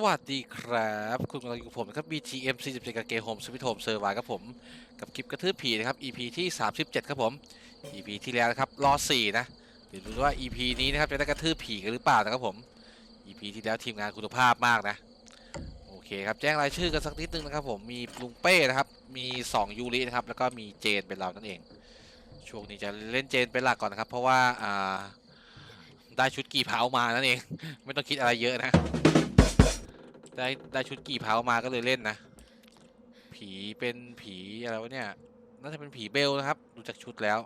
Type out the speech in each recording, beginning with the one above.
สวัสดีครับ คุณกำลังอยู่กับผมนะครับ BTM 47กับเกมโฮมสวิตโฮมเซอร์ไวครับผม กับคลิปกระทืบผีนะครับ EP ที่ 37 ครับผม EP ที่แล้วนะครับรอ4นะเดี๋ยวดูว่า EP นี้นะครับจะได้กระทืบผีกันหรือเปล่านะครับผม EP ที่แล้วทีมงานคุณภาพมากนะ โอเคครับ แจ้งรายชื่อกันสักนิดนึงนะครับผมมีลุงเป้นะครับ มี 2 ยูรินะครับ แล้วก็มีเจนเป็นเรานั่นเอง ช่วงนี้จะเล่นเจนเป็นหลักก่อนนะครับ เพราะว่าอ่าได้ชุดกี่เผามานั่นเอง ไม่ต้องคิดอะไรเยอะนะ ได้ได้ชุดกี่เผามาก็เลยเล่นนะ ผีเป็นผีอะไรวะเนี่ย น่าจะเป็นผีเบลนะครับ ดูจากชุดแล้ว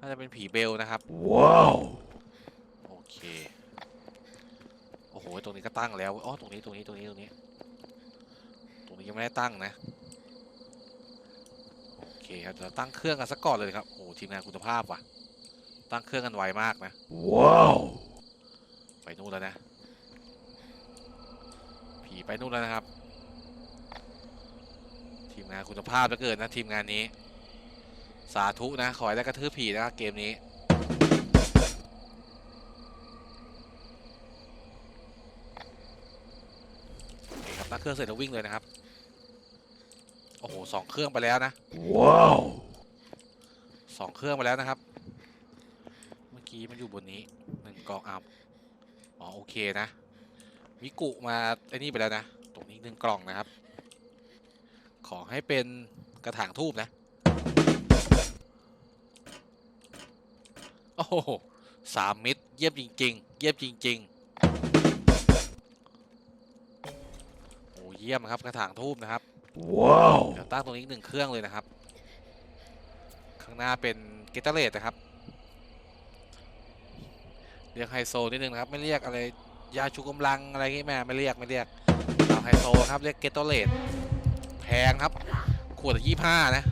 น่าจะเป็นผีเบลนะครับ ว้าว โอเค โอ้โห ตรงนี้ก็ตั้งแล้ว อ๋อ ตรงนี้ตรงนี้ตรงนี้ตรงนี้ ตรงนี้ยังไม่ได้ตั้งนะ โอเคครับเดี๋ยวเราตั้งเครื่องกันสักก่อนเลยครับ โอ้โหทีมงานคุณภาพว่ะ ตั้งเครื่องกันไวมากนะ ว้าว ไปนู่นแล้วนะ ผี ไปนู่นแล้วนะครับ ทีมงานคุณภาพเหลือเกินนะทีมงานนี้ สาธุนะ ขอให้ได้กระทืบผีนะครับเกมนี้โอเคครับตั้งเครื่องเสร็จแล้ววิ่งเลยนะครับ โอ้โหสองเครื่องไปแล้วนะ ว้าวสองเครื่องไปแล้วนะครับ เมื่อกี้มันอยู่บนนี้หนึ่งกองอัพอ๋อโอเคนะ มิกุมาไอ้นี่ไปแล้วนะ ตรงนี้หนึ่งกล่องนะครับ ขอให้เป็นกระถางทูบนะ โอ้โหสามมิตรเยี่ยมจริง ๆ เยี่ยมจริง ๆ โอ้เยี่ยมครับกระถางทูบนะครับ ว้าวเดี๋ยวตั้งตรงนี้หนึ่งเครื่องเลยนะครับ ข้างหน้าเป็นเกตเตอร์เลนะครับ เรียกไฮโซนิดนึงนะครับ ไม่เรียกอะไร ยาชูกำลังอะไรงี้แม่ไม่เรียกไม่เรียกเอาไฮโซครับเรียกเกตเตอร์เลแพงครับ ขวดยี่ห้านะ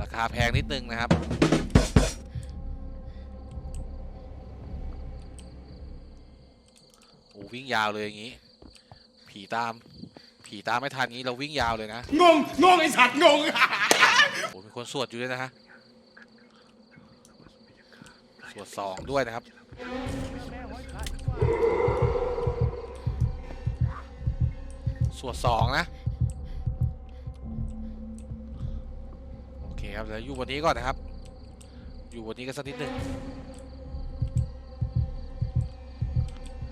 ราคาแพงนิดนึงนะครับโอ้วิ่งยาวเลยอย่างงี้ ผีตาม ผีตามไม่ทันงี้เราวิ่งยาวเลยนะ งง งงไอสัตว์งง โอ้มีคนสวดอยู่ด้วยนะฮะส วดสองด้วยนะครับสวดสองนะ โอเคครับแล้วอยู่บนนี้ก่อนนะครับ อยู่บนนี้กันสักนิดนึง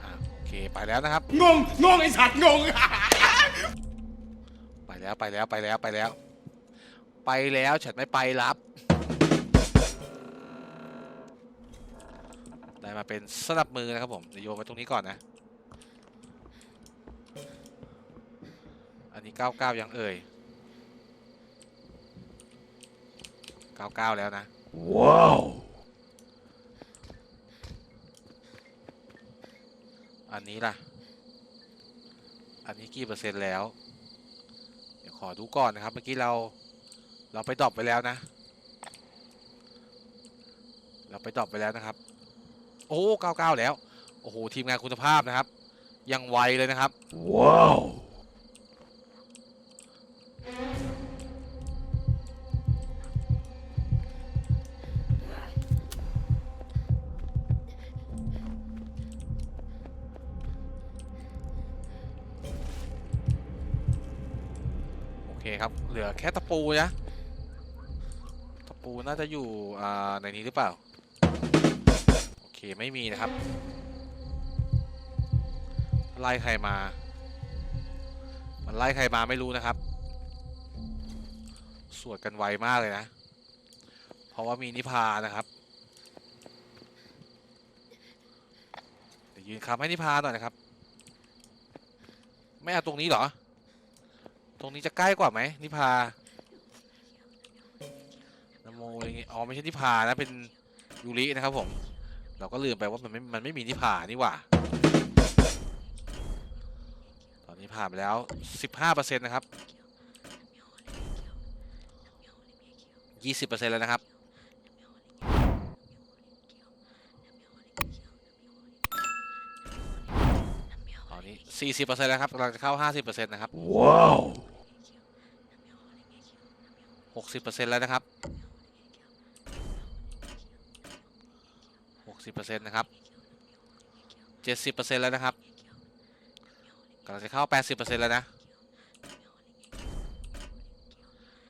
อะโอเคไปแล้วนะครับ งง งงไอสัตว์งง ไปแล้วไปแล้วไปแล้วไปแล้ว ไปแล้วฉันไม่ไปรับ ได้มาเป็นสนับมือนะครับผมเดี๋ยวโยนไว้ตรงนี้ก่อนนะ อันนี้99ยังเอ่ย99แล้วนะ ว้าว อันนี้ล่ะ อันนี้กี่เปอร์เซ็นต์แล้ว เดี๋ยวขอดูก่อนนะครับ เมื่อกี้เราเราไปดรอปไปแล้วนะ เราไปดรอปไปแล้วนะครับ โอ้เก้าเก้าแล้ว โอ้โห ทีมงานคุณภาพนะครับ ยังไวเลยนะครับ ว้าว โอเคครับ เหลือแค่ตะปูนะ ตะปูน่าจะอยู่อ่าในนี้หรือเปล่าโอ เคไม่มีนะครับไล่ใครมา มันไล่ใครมาไม่รู้นะครับ สวดกันไวมากเลยนะ เพราะว่ามีนิพานะครับเดี๋ยวยืนคำให้นิพาหน่อยนะครับ ไม่เอาตรงนี้เหรอ ตรงนี้จะใกล้กว่าไหมนิพานโมอะไรเงี้ยอ๋อไม่ใช่นิพานะเป็นยูรินะครับผม เราก็ลืมไปว่ามันไม่ มันไม่มีนิพานี่หว่า ตอนนี้ผ่านไปแล้ว 15%นะครับ 20%แล้วนะครับ ตอนนี้ 40%แล้วครับกำลังจะเข้า 50%นะครับ ว้าวหกสิบเปอร์เซ็นต์แล้วนะครับ หกสิบเปอร์เซ็นต์นะครับ70%แล้วนะครับกำลังจะเข้า 80%แล้วนะ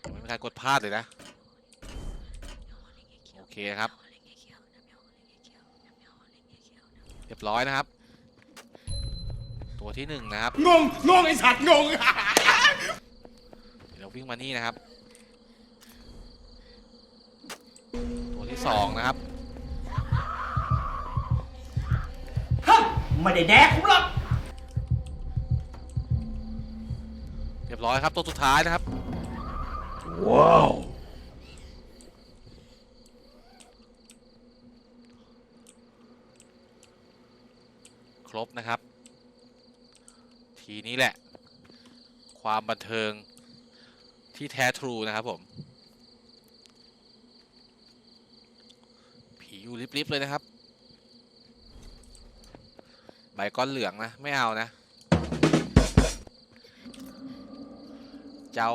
ยังไม่มีใครกดพลาดเลยนะ โอเคครับ เรียบร้อยนะครับ ตัวที่หนึ่งนะครับ งง งงไอสัตว์งง เดี๋ยวเราวิ่งมานี่นะครับ ตัวที่สองนะครับ ไม่ได้แดกผมหรอกเรียบร้อยครับตัวสุดท้ายนะครับ Wow ครบนะครับ ทีนี้แหละ ความบันเทิงที่แท้ทรูนะครับผม ผีอยู่ริบๆเลยนะครับ ใบก้อนเหลืองนะ ไม่เอานะจะเอา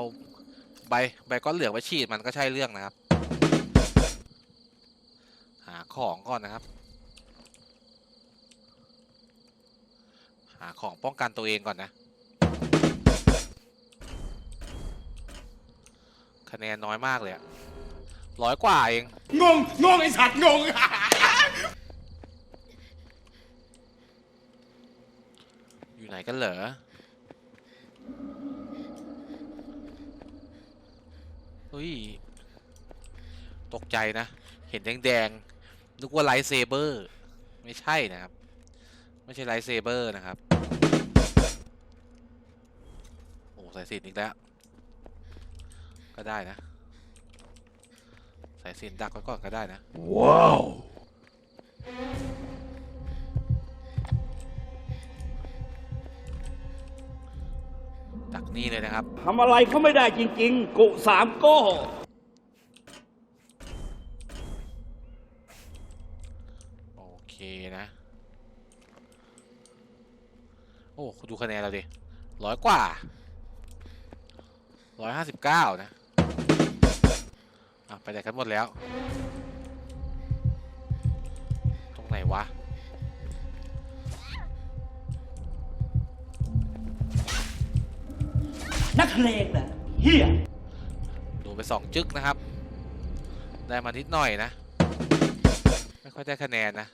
ใบใบก้อนเหลืองไปฉีดมันก็ใช่เรื่องนะครับ หาของก่อนนะครับ หาของป้องกันตัวเองก่อนนะคะแนนน้อยมากเลยอะร้อยกว่าเอง งง งงไอสัตว์งง อยู่ไหน กันเหรอเฮ้ย ตกใจนะ เห็นแดงๆ นึกว่าไลท์เซเบอร์ ไม่ใช่นะครับ ไม่ใช่ไลท์เซเบอร์นะครับ โอ้ใส่สินอีกแล้ว ก็ได้นะใส่สินดักไว้ก่อนก็ได้นะ Wow ดัก นี่เลยนะครับ ทำอะไรเขาไม่ได้จริง ๆ กุสามโก้โอเคนะ โอ้คุณดูคะแนนเราดิร้อยกว่าร้อยห้าสิบเก้านะ อะ ไปไหนกันหมดแล้ว นักเลงน่ะเฮียโดนไปสองจึกนะครับ ได้มานิดหน่อยนะ ไม่ค่อยได้คะแนนนะ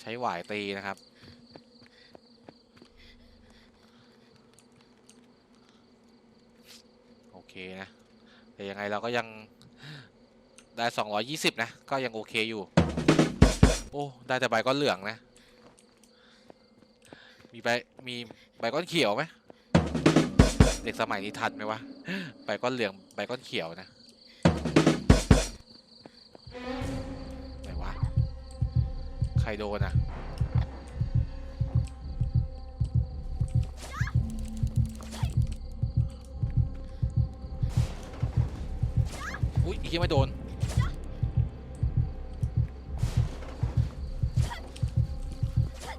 ใช้หวายตีนะครับ โอเคนะ แต่ยังไงเราก็ยังได้ 220 นะ ก็ยังโอเคอยู่ โอ้ ได้แต่ใบก้อนเหลืองนะ มีใบ มีใบก้อนเขียวไหม เด็กสมัยนี้ทันไหมวะใบก้อนเหลืองใบก้อนเขียวนะไหนวะใครโดนอะอุ้ยอีกยังไม่โดน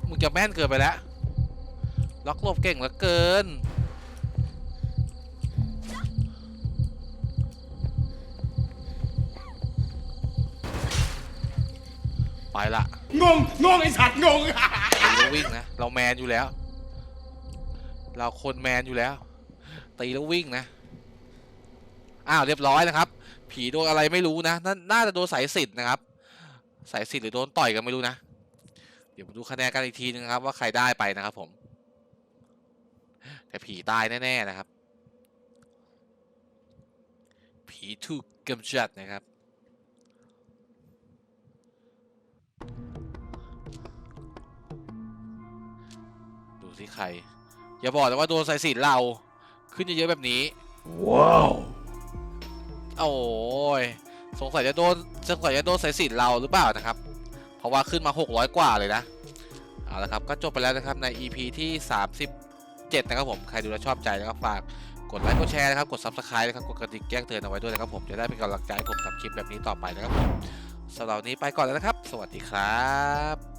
มึงจะแม่นเกินไปแล้วล็อกลบเก่งเหลือเกิน ละงงงงไอสัตว์งง ตีแล้ววิ่งนะ เราแมนอยู่แล้ว เราคนแมนอยู่แล้ว ตีแล้ววิ่งนะ อ้าวเรียบร้อยนะครับ ผีโดนอะไรไม่รู้นะนาน่าจะโดนสายสิญจนนะครับ สายสิญจนหรือโดนต่อยกันไม่รู้นะ เดี๋ยวมาดูคะแนนกันอีกทีนึงนะครับว่าใครได้ไปนะครับผม แต่ผีตายแน่ๆนะครับ ผีถูกกำจัดนะครับ ใคร อย่าบอกนะว่าโดนสายสิญจนเรา ขึ้นเยอะๆแบบนี้ Wow โอ้ยสงสัยจะโดนสงสัยจะโดนสายสิญจนเราหรือเปล่านะครับ เพราะว่าขึ้นมา 600 กว่าเลยนะ เอาละครับ ก็จบไปแล้วนะครับใน EP ที่ 37 นะครับผม ใครดูแล้วชอบใจนะครับฝากกดไลค์กดแชร์นะครับ กด Subscribe นะครับ กดกระดิ่งแจ้งเตือนเอาไว้ด้วยนะครับผม จะได้เป็นกำลังใจให้ผมทำคลิปแบบนี้ต่อไปนะครับผมสำหรับวันนี้ไปก่อนแล้วนะครับ สวัสดีครับ